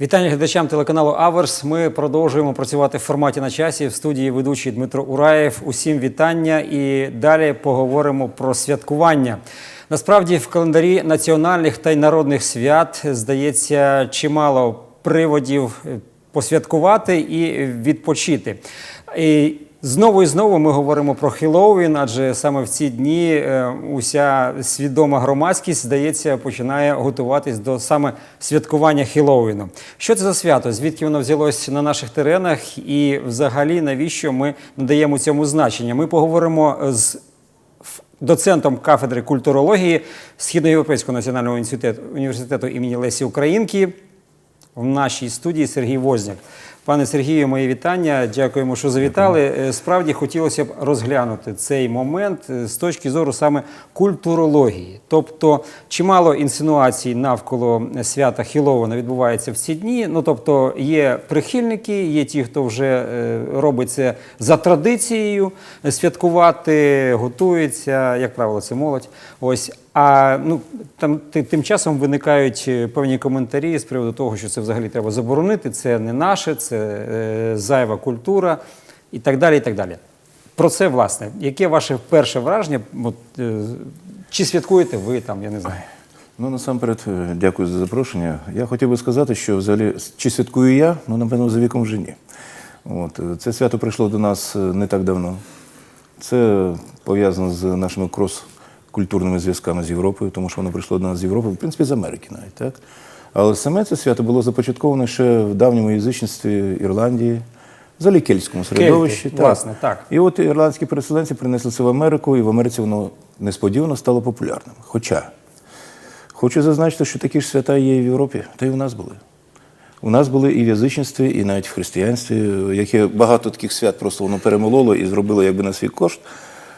Вітання глядачам телеканалу Аверс. Ми продовжуємо працювати в форматі на часі в студії ведучий Дмитро Ураєв. Усім вітання і далі поговоримо про святкування. Насправді, в календарі національних та й народних свят здається чимало приводів е, посвяткувати і відпочити. Знову і знову ми говоримо про Хеллоуін, адже саме в ці дні е, уся свідома громадськість, здається, починає готуватись до саме святкування Хеллоуіну. Що це за свято? Звідки воно взялось на наших теренах, і взагалі навіщо ми надаємо цьому значення? Ми поговоримо з доцентом кафедри культурології Східноєвропейського національного університету імені Лесі Українки в нашій студії Сергій Возняк. Пане Сергію, мої вітання. Дякуємо, що завітали. Е, Справді хотілося б розглянути цей момент е, з точки зору саме культурології. Тобто, чимало інсинуацій навколо свята Хілована відбувається в ці дні. Ну тобто, є прихильники, є ті, хто вже е, робить це за традицією святкувати, готується, як правило, це молодь. Ось. А ну там ти- тим часом виникають е, певні коментарі з приводу того, що це взагалі треба заборонити, це не наше, це е, зайва культура і так далі. І так далі. Про це, власне, яке ваше перше враження? От, е, чи святкуєте ви там, я не знаю. Ну, насамперед, е, дякую за запрошення. Я хотів би сказати, що взагалі, чи святкую я, ну, напевно, за віком вже ні. От, е, це свято прийшло до нас не так давно. Це пов'язано з нашими крос-культурними зв'язками з Європою, тому що воно прийшло до нас з Європи, в принципі, з Америки навіть. Так? Але саме це свято було започатковано ще в давньому язичництві Ірландії, взагалі кельтському середовищі. Кельти, власне, так. І от ірландські переселенці принесли це в Америку, і в Америці воно несподівано стало популярним. Хоча хочу зазначити, що такі ж свята є і в Європі, та й у нас були. У нас були і в язичництві, і навіть в християнстві, яке багато таких свят просто воно перемололо і зробило якби на свій кошт.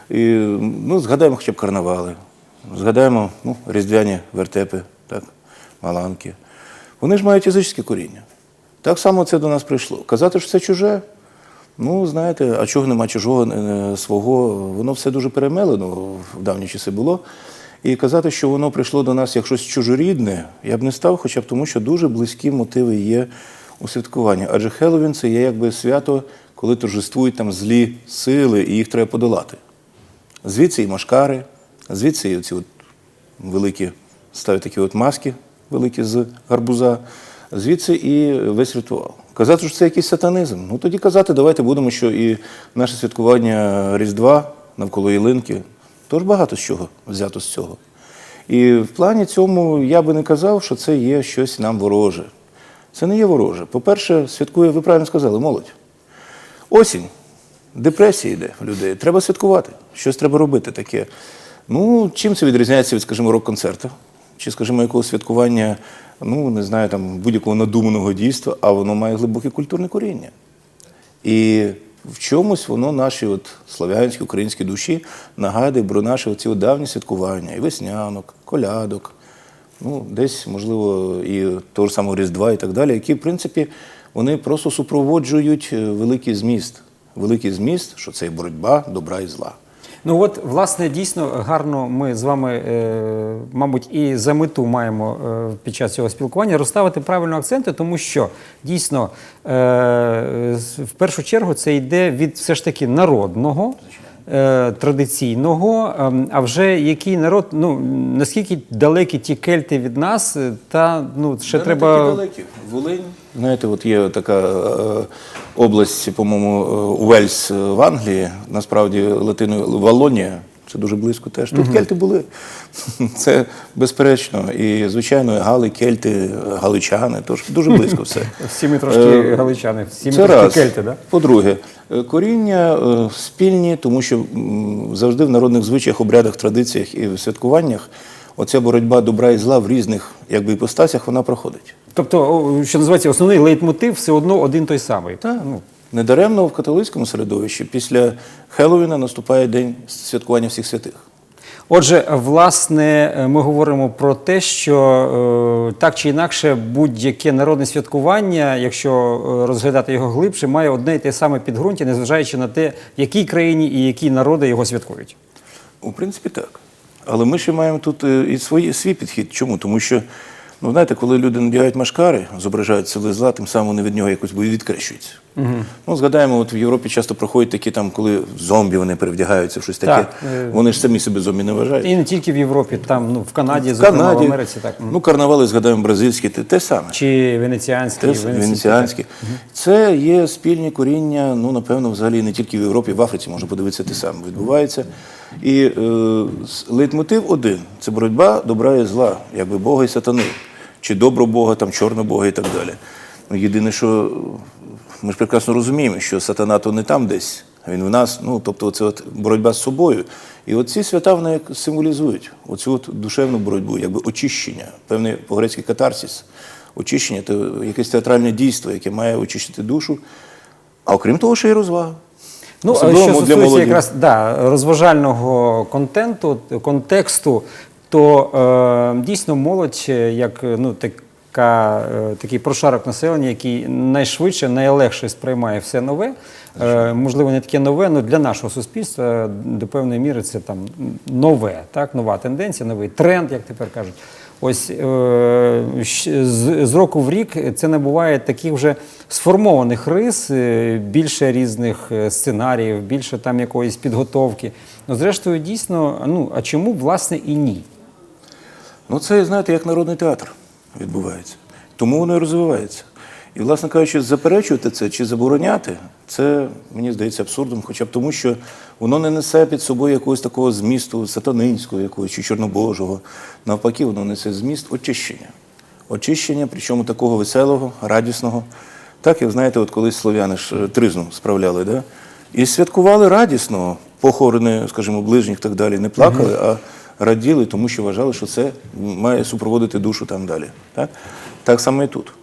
І, ну, згадаємо хоча б карнавали, згадаємо ну, різдвяні вертепи, так, маланки. Вони ж мають язичське коріння. Так само це до нас прийшло. Казати, що це чуже, ну, знаєте, а чого нема чужого е, свого, воно все дуже перемелено в давні часи було. І казати, що воно прийшло до нас як щось чужорідне, я б не став, хоча б тому, що дуже близькі мотиви є у святкуванні. Адже Хеллоуін – це є якби свято, коли торжествують там злі сили, і їх треба подолати. Звідси і машкари, звідси і оці от великі ставлять такі от маски великі з гарбуза, звідси і весь ритуал. Казати, що це якийсь сатанизм. Ну тоді казати, давайте будемо, що і наше святкування Різдва навколо Єлинки, тож багато з чого взято з цього. І в плані цьому я би не казав, що це є щось нам вороже. Це не є вороже. По-перше, святкує, ви правильно сказали, молодь. Осінь, депресія йде в людей. Треба святкувати. Щось треба робити таке. Ну, чим це відрізняється від, скажімо, рок-концерту? Чи, скажімо, якогось святкування, ну, не знаю, там будь-якого надуманого дійства, а воно має глибоке культурне коріння. І в чомусь воно наші от славянські, українські душі нагадує про наші оці давні святкування, і веснянок, колядок, ну, десь, можливо, і того ж самого Різдва і так далі, які, в принципі, вони просто супроводжують е, великий зміст. Великий зміст, що це і боротьба добра і зла. Ну от, власне, дійсно гарно ми з вами, е, мабуть, і за мету маємо е, під час цього спілкування розставити правильно акценти, тому що дійсно е, в першу чергу це йде від все ж таки народного. Е, Традиційного, ем, а вже який народ, ну наскільки далекі ті кельти від нас, е, та ну ще не треба такі далекі. Волинь. Знаєте, от є така е, область, по-моєму, е, Уельс в Англії, насправді латиною Валонія. Це дуже близько теж. Тут кельти були. Це безперечно. І, звичайно, гали, кельти, галичани, тож дуже близько все. всі ми трошки Е, галичани, всі ми Це трошки раз. кельти, да? По-друге, е, коріння е, спільні, тому що м, завжди в народних звичаях, обрядах, традиціях і в святкуваннях оця боротьба добра і зла в різних якби, іпостасях вона проходить. Тобто, о, що називається, основний лейтмотив все одно один той самий. Так. Ну, недаремно в католицькому середовищі після Хеллоуіна наступає день святкування всіх святих. Отже, власне, ми говоримо про те, що е, так чи інакше будь-яке народне святкування, якщо е, розглядати його глибше, має одне і те саме підґрунтя, незважаючи на те, в якій країні і які народи його святкують. У принципі, так. Але ми ще маємо тут е, і свої, свій підхід. Чому? Тому що Ну, знаєте, коли люди надягають машкари, зображають сили зла, тим самим вони від нього якось відкрещуються. Ну, згадаємо, от в Європі часто проходять такі там, коли зомбі вони перевдягаються щось таке. Так, е, Вони ж самі себе зомбі не вважають. І не тільки в Європі, там ну в Канаді, в зокрема Канаді, в Америці, так ну, карнавали, згадаємо, бразильські, те, те саме. чи венеціанські, Те, венеціанські. Це є спільні коріння, ну, напевно, взагалі не тільки в Європі, в Африці можна подивитися те саме відбувається. І е, лейтмотив один це боротьба добра і зла, якби Бога і сатани, чи добро Бога, там, чорного Бога і так далі. Ну, Єдине, що ми ж прекрасно розуміємо, що сатана то не там десь, а він в нас. Ну, тобто, це от боротьба з собою. І от ці свята вони символізують оцю от душевну боротьбу, якби очищення, певний по-грецьки катарсис. Очищення це якесь театральне дійство, яке має очистити душу. А окрім того, ще й розвага. Ну, Особливо що стосується якраз да, розважального контенту, контексту, то е, дійсно молодь, е, як е, ну, така, е, такий прошарок населення, який найшвидше, найлегше сприймає все нове. Е, можливо, не таке нове, але для нашого суспільства е, до певної міри це там нове, так, нова тенденція, новий тренд, як тепер кажуть. Ось е, з, з року в рік це набуває таких вже сформованих рис, більше різних сценаріїв, більше там якоїсь підготовки. Ну, зрештою, дійсно, ну а чому власне і ні? Ну, це, знаєте, як народний театр відбувається. Тому воно і розвивається. І, власне кажучи, заперечувати це чи забороняти, це мені здається абсурдом, хоча б тому, що воно не несе під собою якогось такого змісту сатанинського якогось чи чорнобожого. Навпаки, воно несе зміст очищення. Очищення, причому такого веселого, радісного. Так, як знаєте, от колись слов'яни ж е, тризну справляли, да? і святкували радісно, похорони, скажімо, ближніх і так далі, не плакали, а раділи, тому що вважали, що це має супроводити душу там далі. Так, так само і тут.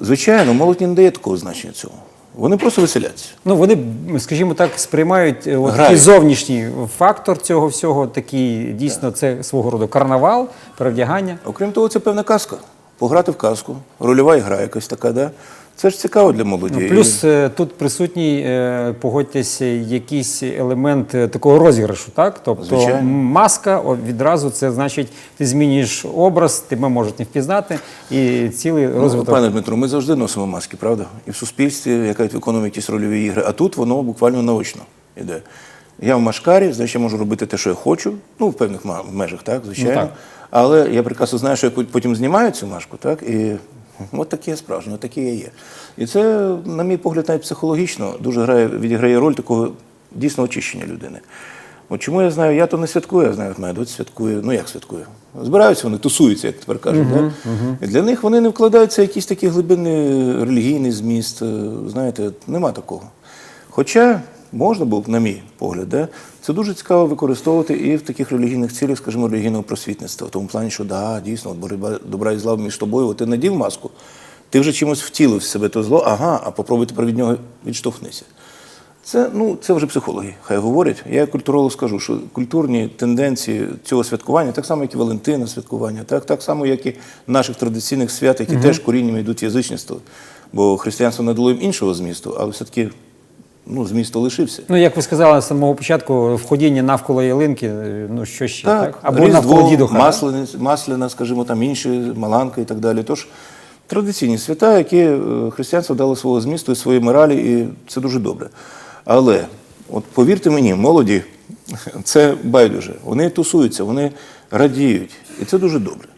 Звичайно, молодь не дає такого значення цьому. Вони просто веселяться. Ну вони, скажімо так, сприймають е, от такий зовнішній фактор цього всього, такий дійсно це свого роду карнавал, перевдягання. Окрім того, це певна казка. Пограти в казку, рольова гра якась така, да? Це ж цікаво для молоді. Ну, плюс е, тут присутній, е, погодьтеся, якийсь елемент е, такого розіграшу, так? Тобто Звичайно. маска відразу це значить, ти змінюєш образ, тебе можуть не впізнати, і цілий Ну, розвиток. пане Дмитро, ми завжди носимо маски, правда? І в суспільстві, яка виконує якісь рольові ігри. А тут воно буквально наочно йде. Я в машкарі, значить, я можу робити те, що я хочу, ну, в певних межах, так, звичайно. Ну, так. Але я прекрасно знаю, що я потім знімаю цю машку, так, і от такий я справжній, от такий я є. І це, на мій погляд, навіть психологічно дуже грає, відіграє роль такого дійсно очищення людини. От чому я знаю, я то не святкую, я знаю, от моя дочь святкує. Ну як святкує? Збираються вони, тусуються, як тепер кажуть. да? І для них вони не вкладаються в якийсь такий глибинний релігійний зміст. е, Знаєте, нема такого. Хоча можна було б, на мій погляд, да, це дуже цікаво використовувати і в таких релігійних цілях, скажімо, релігійного просвітництва. В тому плані, що да, дійсно, боротьба добра і зла між тобою, от ти надів маску, ти вже чимось втілив в себе то зло, ага, а попробуй тепер від нього відштовхнися. Це, ну, це вже психологи, хай говорять. Я як культуролог скажу, що культурні тенденції цього святкування, так само, як і Валентина святкування, так, так само, як і наших традиційних свят, які теж коріннями йдуть язичництво. Бо християнство надало їм іншого змісту, але все-таки ну, зміст лишився. Ну, як ви сказали з самого початку, входіння навколо ялинки, е, ну що ще, так? Так, Або навколо Різдво, дідуха. так? масляна, масляна, скажімо, там інші, Маланка і так далі. Тож традиційні свята, які е, християнство дало свого змісту і свої моралі, і це дуже добре. Але, от повірте мені, молоді, це байдуже. Вони тусуються, вони радіють, і це дуже добре.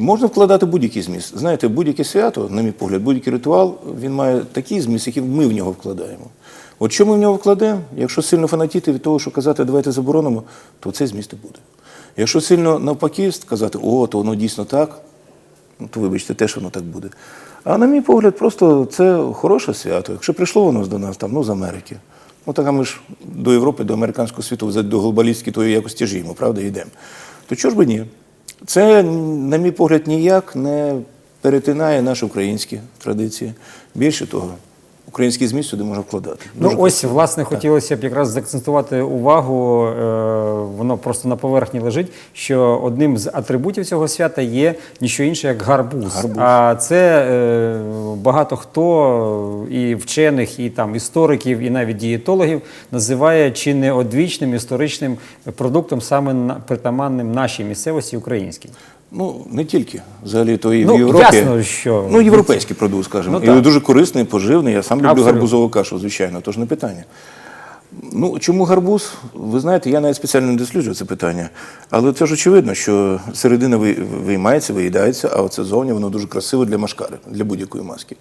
Можна вкладати будь-який зміст. Знаєте, будь-яке свято, на мій погляд, будь-який ритуал, він має такий зміст, який ми в нього вкладаємо. От що ми в нього вкладемо, якщо сильно фанатіти від того, що казати давайте заборонимо, то цей зміст і буде. Якщо сильно навпаки сказати, о, то воно дійсно так, ну, то вибачте, теж воно так буде. А на мій погляд, просто це хороше свято. Якщо прийшло воно до нас там, ну, з Америки. Ну так а ми ж до Європи, до американського світу, до глобалістської тої якось тяжіємо, правда, йдемо. То чого ж би ні? Це, на мій погляд, ніяк не перетинає наші українські традиції. Більше того, український зміст сюди можна вкладати. Ну Дуже ось власне хотілося б якраз заакцентувати увагу. е, Воно просто на поверхні лежить. Що одним з атрибутів цього свята є ніщо інше, як гарбуз. Гарбуз. А це е, багато хто і вчених, і там істориків, і навіть дієтологів називає чи не одвічним історичним продуктом, саме притаманним нашій місцевості українській. Ну, не тільки. Взагалі, то і Ну, в Європі. ясно, що- Ну, європейський продукт, скажімо. Ну, і дуже корисний, поживний. Я сам люблю Абсолютно. гарбузову кашу, звичайно, тож не питання. Ну, чому гарбуз? Ви знаєте, я навіть спеціально не досліджую це питання. Але це ж очевидно, що середина виймається, виїдається, а оце зовні воно дуже красиво для машкари, для будь-якої маски.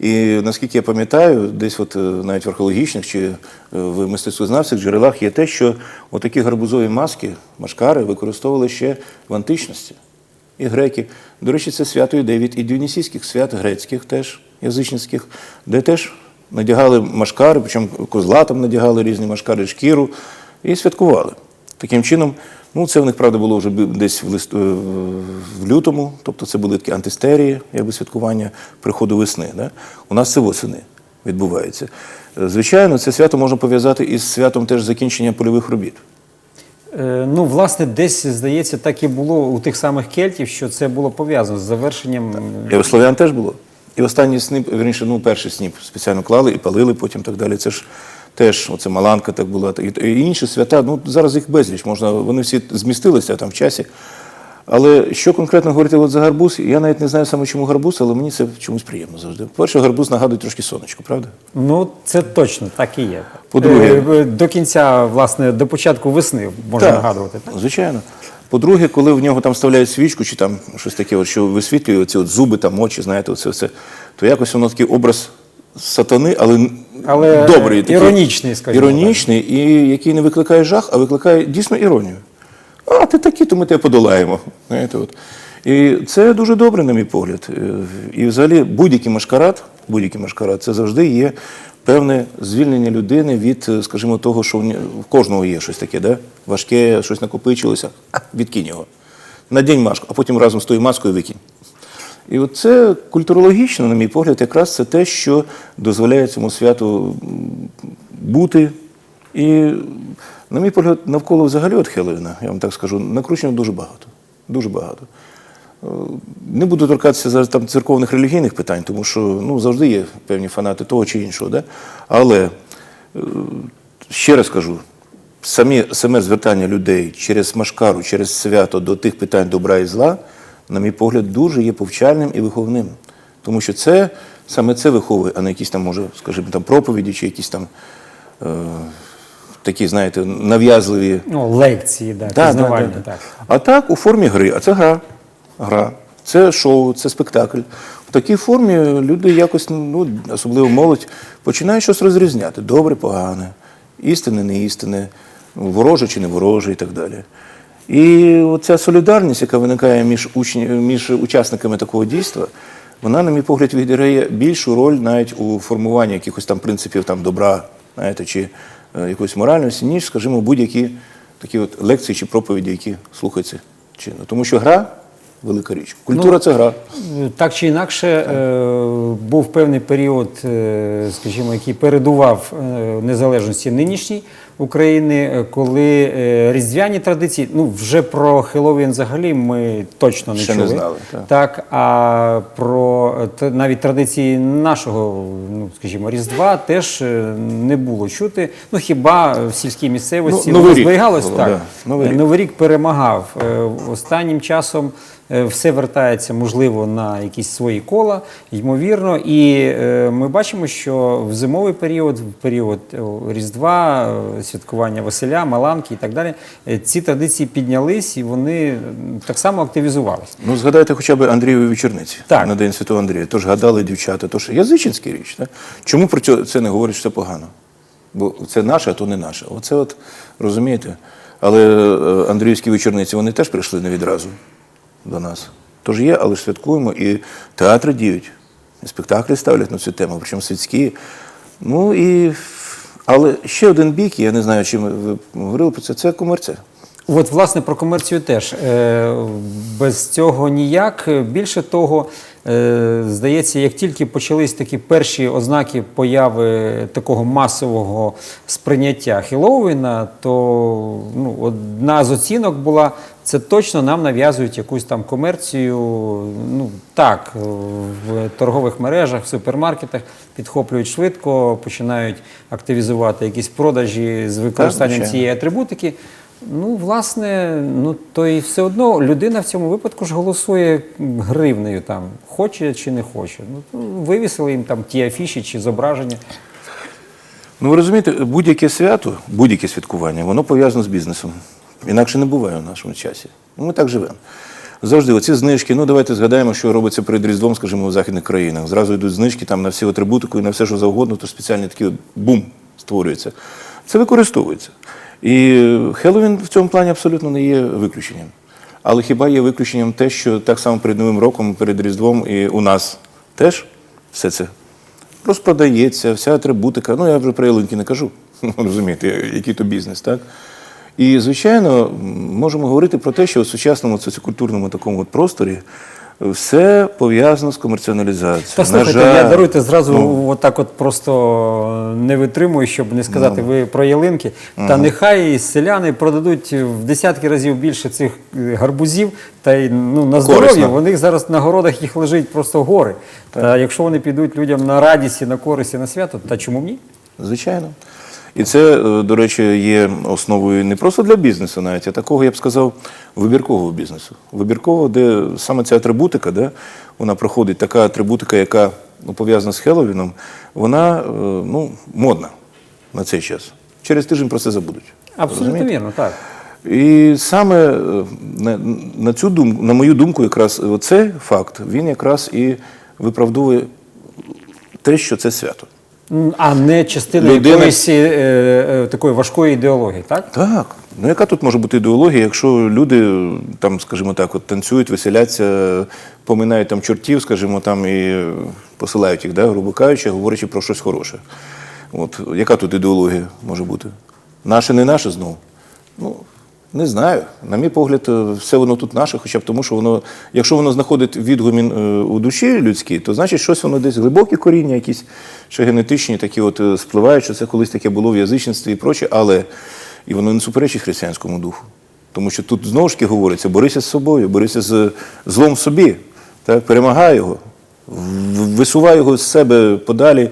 І наскільки я пам'ятаю, десь от е, навіть в археологічних чи е, в мистецтвознавчих джерелах є те, що отакі гарбузові маски, машкари використовували ще в античності. І греки. До речі, це свято йде від і діонісійських свят, грецьких теж, язичницьких, де теж надягали машкари, причому козла там надягали різні машкари, шкіру, і святкували. Таким чином, ну це в них, правда, було вже десь в, лист, е, в лютому, тобто це були такі антистерії, якби святкування приходу весни. Да? У нас це восени відбувається. Е, Звичайно, це свято можна пов'язати із святом теж закінчення польових робіт. Е, Ну, власне, десь, здається, так і було у тих самих кельтів, що це було пов'язано з завершенням. І у слов'ян теж було. І останній сніп, верніше, ну, перший сніп спеціально клали і палили потім так далі. Це ж теж оце Маланка так була. І інші свята, ну зараз їх безліч, можна, вони всі змістилися там в часі. Але що конкретно говорити от за гарбуз, я навіть не знаю саме чому гарбуз, але мені це чомусь приємно завжди. Перше, гарбуз нагадує трошки сонечко, правда? Ну, це точно так і є. По-друге- Е, до кінця, власне, до початку весни можна нагадувати. Так? Звичайно. По-друге, коли в нього там вставляють свічку чи там щось таке, от, що висвітлює оці от зуби, там очі, знаєте, оце все, то якось воно такий образ сатани, але, Але добрий. такий, іронічний, скажімо Іронічний, і який не викликає жах, а викликає дійсно іронію. А, ти такий, то ми тебе подолаємо. Знаєте, от. І це дуже добре, на мій погляд. Е, І взагалі будь-який машкарад, будь-який машкарад, це завжди є певне звільнення людини від, е, скажімо, того, що в кожного є щось таке, да? важке, щось накопичилося, відкинь його. Надінь маску, а потім разом з тою маскою викинь. І от це культурологічно, на мій погляд, якраз це те, що дозволяє цьому святу бути. І, на мій погляд, навколо взагалі от я вам так скажу, накручено дуже багато. Дуже багато. Е, Не буду торкатися зараз там церковних релігійних питань, тому що ну, завжди є певні фанати того чи іншого. Да? Але е, ще раз кажу, самі, саме звертання людей через машкару, через свято до тих питань добра і зла, на мій погляд, дуже є повчальним і виховним. Тому що це саме це виховує, а не якісь там, може, скажімо, там проповіді чи якісь там е, такі, знаєте, нав'язливі Ну, лекції, да, Да, пізнавальні. да, да. Так. А так у формі гри, а це гра. Гра. Це шоу, це спектакль. В такій формі люди якось, ну, особливо молодь, починають щось розрізняти. Добре, погане, істинне, не істинне, вороже чи не вороже і так далі. І оця солідарність, яка виникає між, учні, між учасниками такого дійства, вона, на мій погляд, відіграє більшу роль навіть у формуванні якихось там принципів там, добра, знаєте, чи якоїсь моральності, ніж, скажімо, будь-які такі от лекції чи проповіді, які слухаються чинно. Тому що гра велика річ. Культура Ну, це гра. Так чи інакше, е, був певний період, е, скажімо, який передував е, незалежності нинішній України, е, коли е, різдвяні традиції, ну вже про Хеллоуін взагалі ми точно не Ще не чули. знали, так. Так, а про е, навіть традиції нашого, ну скажімо, Різдва теж не було чути. Ну хіба в сільській місцевості Ну, воно зберігалось так. да, Новий рік. Новий рік перемагав. Останнім часом все вертається, можливо, на якісь свої кола, ймовірно. І е, ми бачимо, що в зимовий період, в період е, Різдва, е, святкування Василя, Маланки і так далі, е, ці традиції піднялись і вони так само активізувалися. Ну, згадайте хоча б Андрієві вечорниці Так. на День Святого Андрія. Тож гадали дівчата, тож язичницька річ. Так? Чому про це не говорять, що це погано? Бо це наше, а то не наше. Оце от розумієте. Але е, Андріївські вечорниці вони теж прийшли не відразу до нас. Тож є, але святкуємо, і театри діють, і спектаклі ставлять на цю тему, причому світські. Ну і але ще один бік, я не знаю, чим ви говорили про це, це комерція. От, власне, про комерцію теж. Е, Без цього ніяк. Більше того, здається, як тільки почались такі перші ознаки появи такого масового сприйняття Хеллоуіна, то ну, одна з оцінок була. Це точно нам нав'язують якусь там комерцію. Ну так, в торгових мережах, в супермаркетах підхоплюють швидко, починають активізувати якісь продажі з використанням звичайно. цієї атрибутики. Ну, власне, ну то і все одно людина в цьому випадку ж голосує гривнею там, хоче чи не хоче. Ну, вивісили їм там ті афіші чи зображення. Ну, ви розумієте, будь-яке свято, будь-яке святкування, воно пов'язано з бізнесом. Інакше не буває в нашому часі. Ну, Ми так живемо. Завжди оці знижки, ну давайте згадаємо, що робиться перед Різдвом, скажімо, в західних країнах. Зразу йдуть знижки там на всю атрибутику і на все, що завгодно, то спеціальний такий бум створюється. Це використовується. І Хеллоуін в цьому плані абсолютно не є виключенням. Але хіба є виключенням те, що так само перед Новим роком, перед Різдвом і у нас теж все це розпродається, вся атрибутика. Ну, я вже про ялинки не кажу. Розумієте, який то бізнес, так? І, звичайно, можемо говорити про те, що в сучасному соціокультурному такому от просторі все пов'язано з комерціоналізацією. Та слухайте, жаль, я даруйте зразу ну, отак от просто не витримую, щоб не сказати ви про ялинки. Та нехай селяни продадуть в десятки разів більше цих е, гарбузів, та й ну, на здоров'я. Них зараз на городах їх лежить просто гори. Та якщо вони підуть людям на радість, і на користь і на свято, та чому ні? Звичайно. І це, е, до речі, є основою не просто для бізнесу, навіть, а такого, я б сказав, вибіркового бізнесу. Вибіркового, де саме ця атрибутика, де вона проходить, така атрибутика, яка ну, пов'язана з Хеллоуіном, вона е, ну, модна на цей час. Через тиждень про це забудуть. Абсолютно Розумієте? вірно, так. І саме е, на, на цю думку, на мою думку, якраз цей факт, він якраз і виправдовує те, що це свято. А не частина Людина- якоїсь е, е, такої важкої ідеології, так? Так. Ну яка тут може бути ідеологія, якщо люди там, скажімо так, от танцюють, веселяться, поминають там чортів, скажімо, там і посилають їх, да, грубо кажучи, говорячи про щось хороше. От яка тут ідеологія може бути? Наше, не наше знову? Ну, не знаю. На мій погляд, е, все воно тут наше, хоча б тому, що воно, якщо воно знаходить відгумін е, у душі людській, то значить щось воно десь глибокі коріння, якісь ще генетичні, такі от е, спливають, що це колись таке було в язичництві і проче, але і воно не суперечить християнському духу. Тому що тут знову ж таки говориться, борися з собою, борися з злом в собі, так, перемагай його, висувай його з себе подалі.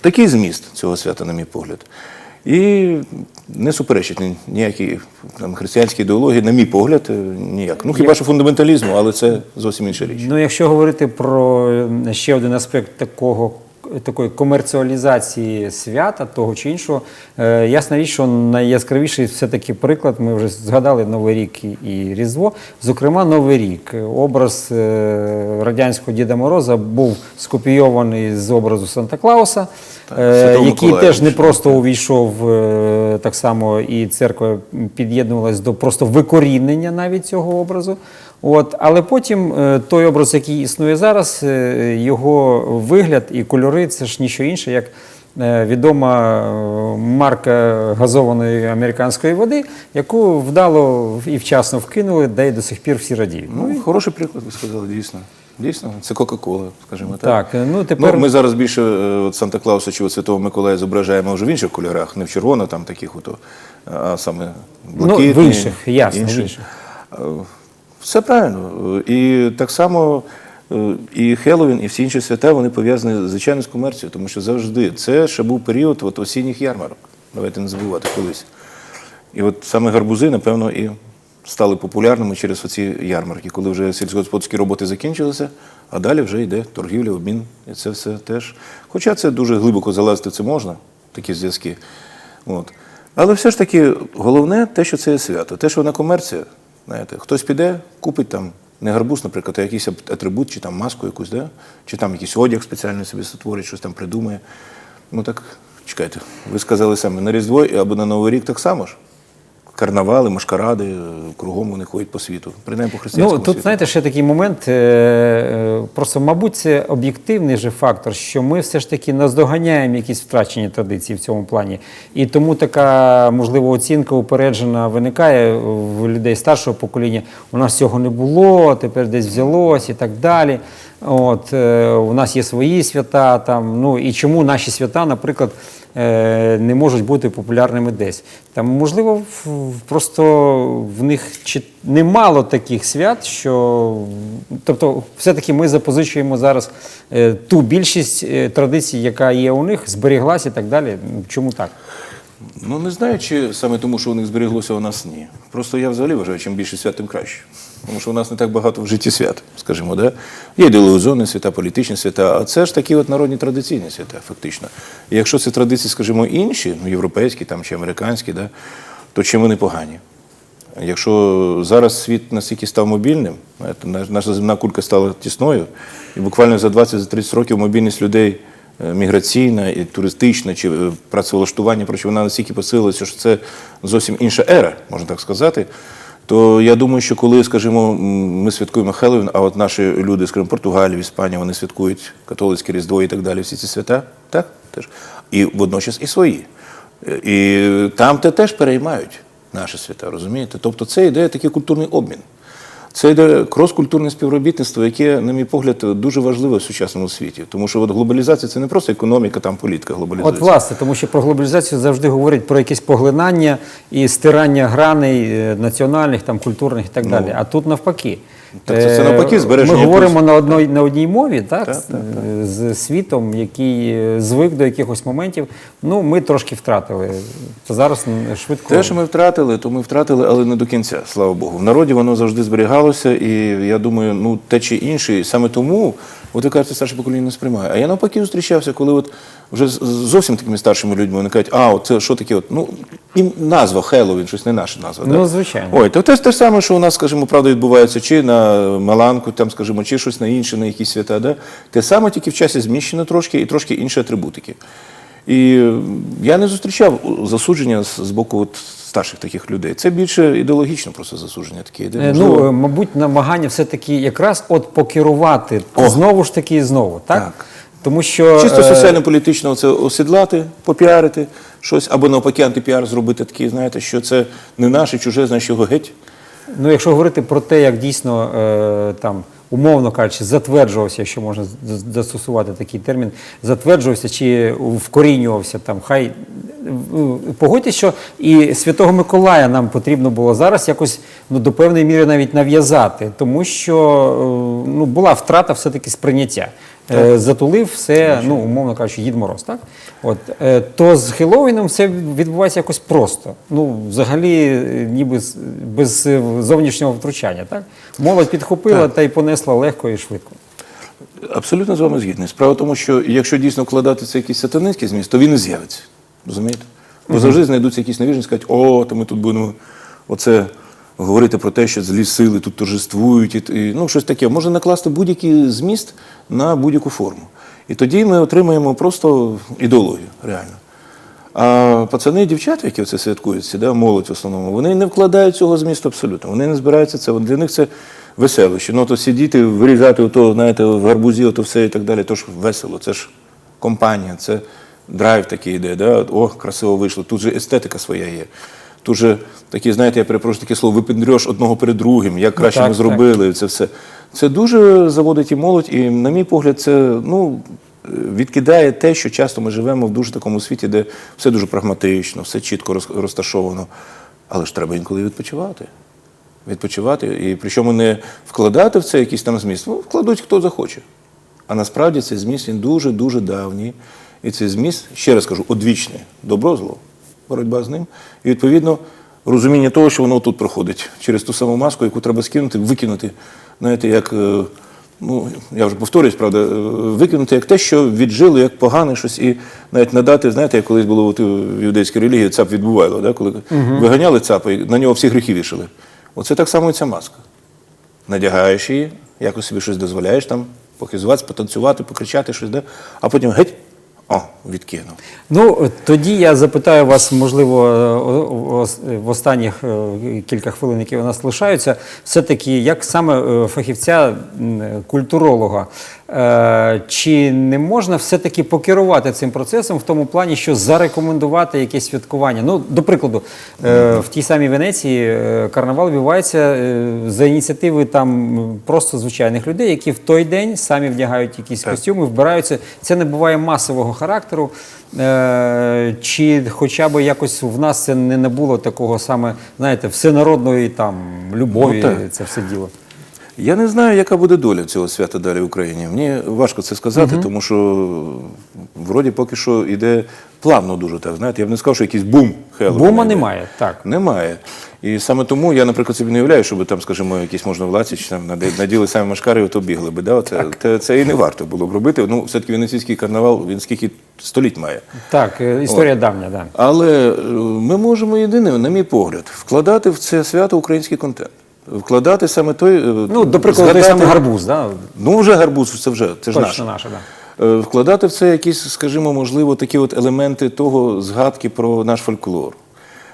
Такий зміст цього свята, на мій погляд. І не суперечить ні- ніякій там, християнській ідеології, на мій погляд, е, ніяк. Ну хіба що фундаменталізму, але це зовсім інша річ. Ну, якщо говорити про е, ще один аспект такого. Такої комерціалізації свята того чи іншого, е, ясна річ, що найяскравіший все-таки приклад, ми вже згадали Новий рік і, Різдво. Зокрема, Новий рік. Образ е, радянського Діда Мороза був скопійований з образу Санта Клауса, е, який теж не просто увійшов е, так само, і церква під'єднувалась до просто викорінення навіть цього образу. От, але потім е, той образ, який існує зараз, е, його вигляд і кольори це ж ніщо інше, як е, відома марка газованої американської води, яку вдало і вчасно вкинули, де й до сих пір всі радіють. Ну, хороший приклад, ви сказали, дійсно. Дійсно, це Кока-Кола, скажімо так. Так, ну тепер Ну, ми зараз більше от Санта-Клауса чи от Святого Миколая зображаємо вже в інших кольорах, не в червоно, там таких, ото, а саме блакитні. Ну, в інших, ясно, в інших. Все правильно. Е, І так само е, і Хеллоуін, і всі інші свята вони пов'язані звичайно з комерцією, тому що завжди це ще був період от, осінніх ярмарок. Давайте не забувати колись. І от саме гарбузи, напевно, і стали популярними через оці ярмарки, коли вже сільськогосподарські роботи закінчилися, а далі вже йде торгівля, обмін. І це все теж. Хоча це дуже глибоко залазити це можна, такі зв'язки. От. Але все ж таки головне те, що це є свято. Те, що вона комерція, знаєте, хтось піде, купить там не гарбуз, наприклад, а якийсь атрибут, чи там маску якусь, да? чи там якийсь одяг спеціальний собі сотворить, щось там придумає. Ну так, чекайте, ви сказали саме на Різдво або на Новий рік так само ж. Карнавали, машкаради, е, кругом вони ходять по світу. Принаймні по Ну, тут, світу. знаєте, ще такий момент. Просто, мабуть, це об'єктивний же фактор, що ми все ж таки наздоганяємо якісь втрачені традиції в цьому плані. І тому така, можливо, оцінка упереджена виникає в людей старшого покоління. У нас цього не було, тепер десь взялось і так далі. От, е, у нас є свої свята, там, ну, і чому наші свята, наприклад, не можуть бути популярними десь. Там, можливо, просто в них чи немало таких свят, що тобто, все-таки ми запозичуємо зараз е, ту більшість е, традицій, яка є у них, зберіглася і так далі. Чому так? Ну не знаю, чи саме тому, що у них зберіглося, у нас ні. Просто я взагалі вважаю, чим більше свят, тим краще. Тому що у нас не так багато в житті свят, скажімо, да? Є ідеологізовані свята, політичні свята, а це ж такі от народні традиційні свята, фактично. І якщо це традиції, скажімо, інші, ну, європейські там, чи американські, да, то чим вони погані? Якщо зараз світ настільки став мобільним, наша земна кулька стала тісною, і буквально за 20-30 років мобільність людей е, міграційна і туристична чи е, працевлаштування, проче, вона настільки посилилася, що це зовсім інша ера, можна так сказати. То я думаю, що коли, скажімо, ми святкуємо Хеллоуін, а от наші люди, скажімо, Португалія, Іспанія, вони святкують католицьке Різдво і так далі, всі ці свята, так? Теж. І водночас і свої. І там те теж переймають наші свята, розумієте? Тобто це йде такий культурний обмін. Це йде кроскультурне співробітництво, яке, на мій погляд, дуже важливе в сучасному світі. Тому що от глобалізація це не просто економіка, там політика От власне, тому що про глобалізацію завжди говорять про якесь поглинання і стирання граней е, національних, там культурних і так далі. А тут навпаки. Ну, Так це- це Е, навпаки збереження Ми говоримо на одній на одній мові, так, Так, так, е, з світом, який звик до якихось моментів. Ну, ми трошки втратили. То зараз швидко. Те, що ми втратили, то ми втратили, але не до кінця, слава Богу. В народі воно завжди зберігалося, і я думаю, ну те чи інше, і саме тому, от ви кажете, старше покоління не сприймає. А я навпаки зустрічався, коли от вже з- зовсім такими старшими людьми вони кажуть, а от це що таке? От, ну, їм назва Хеллоуін, щось не наша назва. Ну, да? звичайно. Ой, то те, те ж саме, що у нас, скажімо, правда, відбувається чи на Маланку, там, скажімо, чи щось на інше, на якісь свята. Да? Те саме, тільки в часі зміщено трошки і трошки інші атрибутики. І я не зустрічав засудження з, з боку от, старших таких людей. Це більше ідеологічно просто засудження таке. йде. Е, Можливо, Ну, мабуть, намагання все-таки якраз от покерувати О. знову ж таки і знову, так? Так. Тому що Чисто е, соціально-політично це осідлати, попіарити щось, або навпаки антипіар зробити такий, знаєте, що це не наше, чуже, значить його геть. Ну, якщо говорити про те, як дійсно е, там, умовно кажучи, затверджувався, якщо можна застосувати такий термін, затверджувався чи вкорінювався там, хай е, погодьтесь, що і Святого Миколая нам потрібно було зараз якось ну, до певної міри навіть нав'язати, тому що е, ну, була втрата все-таки сприйняття. Е, Затулив все, ну, умовно кажучи, Дід Мороз, так? От, е, то з Хеллоуіном все відбувається якось просто. Ну, взагалі, е, ніби з- без е, зовнішнього втручання, так? Молодь підхопила та й понесла легко і швидко. Абсолютно з вами згідний. Справа в тому, що якщо дійсно вкладатися якийсь сатанинський зміст, то він і з'явиться. Розумієте? Бо завжди знайдуться якісь невіжні, скажуть, о, то ми тут будемо оце говорити про те, що злі сили тут торжествують, і, і, ну, щось таке. Можна накласти будь-який зміст на будь-яку форму. І тоді ми отримаємо просто ідеологію, реально. А пацани і дівчата, які це святкують, да, молодь в основному, вони не вкладають цього змісту абсолютно. Вони не збираються це. Для них це веселище. Ну, то сидіти, вирізати ото, знаєте, в гарбузі, ото все і так далі, то ж весело, це ж компанія, це драйв такий йде. Да? О, красиво вийшло. Тут же естетика своя є. Тут такі, знаєте, я перепрошую таке слово, випендрьош одного перед другим, як краще так, ми так. зробили, це все. Це дуже заводить і молодь, і, на мій погляд, це ну, відкидає те, що часто ми живемо в дуже такому світі, де все дуже прагматично, все чітко розташовано. Але ж треба інколи відпочивати. Відпочивати. І причому не вкладати в це якийсь там зміст. Ну, вкладуть хто захоче. А насправді цей зміст він дуже-дуже давній. І цей зміст, ще раз кажу, одвічний. Добро зло, боротьба з ним. І відповідно розуміння того, що воно тут проходить через ту саму маску, яку треба скинути, викинути. Знаєте, як, е, ну, я вже повторююсь, правда, е, викинути як те, що віджило, як погане щось, і навіть надати, знаєте, як колись було от, в юдейській релігії, цап відбувало, да, коли виганяли цапа, і на нього всі гріхи вішали. Оце так само і ця маска надягаєш її, якось собі щось дозволяєш там, похизуватися, потанцювати, покричати щось, да? а потім геть, о, відкинув. Ну, тоді я запитаю вас, можливо, е, о- в останніх е, кілька хвилин, які у нас лишаються, все-таки, як саме е, фахівця культуролога, е, чи не можна все-таки покерувати цим процесом в тому плані, що зарекомендувати якесь святкування? Ну, до прикладу, е, в тій самій Венеції е, карнавал відбувається е, за ініціативи там просто звичайних людей, які в той день самі вдягають якісь костюми, вбираються. Це не буває масового характеру. Е, Чи хоча б якось в нас це не набуло такого саме, знаєте, всенародної там любові, Ну, це все діло. Я не знаю, яка буде доля цього свята далі в Україні. Мені важко це сказати, тому що вроді поки що йде плавно дуже так. Знаєте, я б не сказав, що якийсь бум Хеллоуіна Бума йде. немає, так. Немає. І саме тому я, наприклад, собі не уявляю, щоб там, скажімо, якісь можновладці чи там наділи самі машкари, і ото бігли би. Да? Це, це, це і не варто було б робити. Ну, все-таки Венеційський карнавал, він скільки століть має. Так, е, історія давня, да. Але е, ми можемо єдине, на мій погляд, вкладати в це свято український контент. Вкладати саме той. е, Ну, до прикладу, той згадати- самий гарбуз, да? Ну, вже гарбуз, це вже це ж наше. наше, да. Е, Вкладати в це якісь, скажімо, можливо, такі от елементи того згадки про наш фольклор,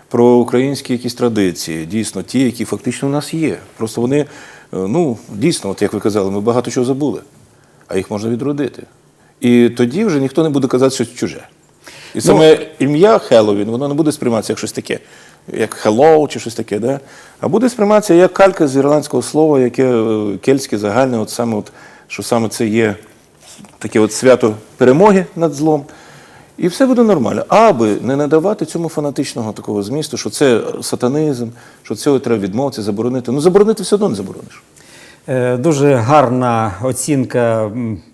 про українські якісь традиції, дійсно, ті, які фактично у нас є. Просто вони, е, ну, дійсно, от як ви казали, ми багато чого забули, а їх можна відродити. І тоді вже ніхто не буде казати щось чуже. І саме ім'я Хеллоуін, воно не буде сприйматися як щось таке, як Hello чи щось таке, да? а буде сприйматися як калька з ірландського слова, яке е, кельтське загальне, от саме, от, що саме це є таке от свято перемоги над злом. І все буде нормально. Аби не надавати цьому фанатичного такого змісту, що це сатанизм, що цього треба відмовитися, заборонити. Ну, заборонити все одно не заборониш. Е, Дуже гарна оцінка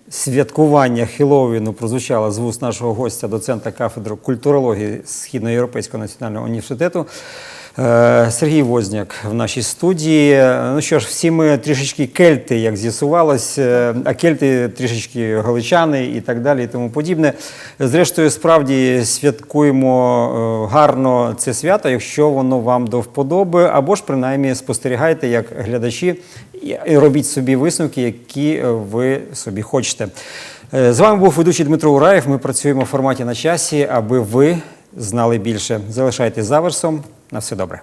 святкування Хеловіну прозвучала з вуст нашого гостя, доцента кафедри культурології Східноєвропейського національного університету. Е, Сергій Возняк в нашій студії. Ну що ж, всі ми трішечки кельти, як з'ясувалось, е, а кельти трішечки галичани і так далі, і тому подібне. Зрештою, справді святкуємо е, гарно це свято, якщо воно вам до вподоби, або ж принаймні спостерігайте як глядачі і- робіть собі висновки, які ви собі хочете. З вами був ведучий Дмитро Ураєв. Ми працюємо в форматі на часі, аби ви знали більше. Залишайтесь за версом. На все добре.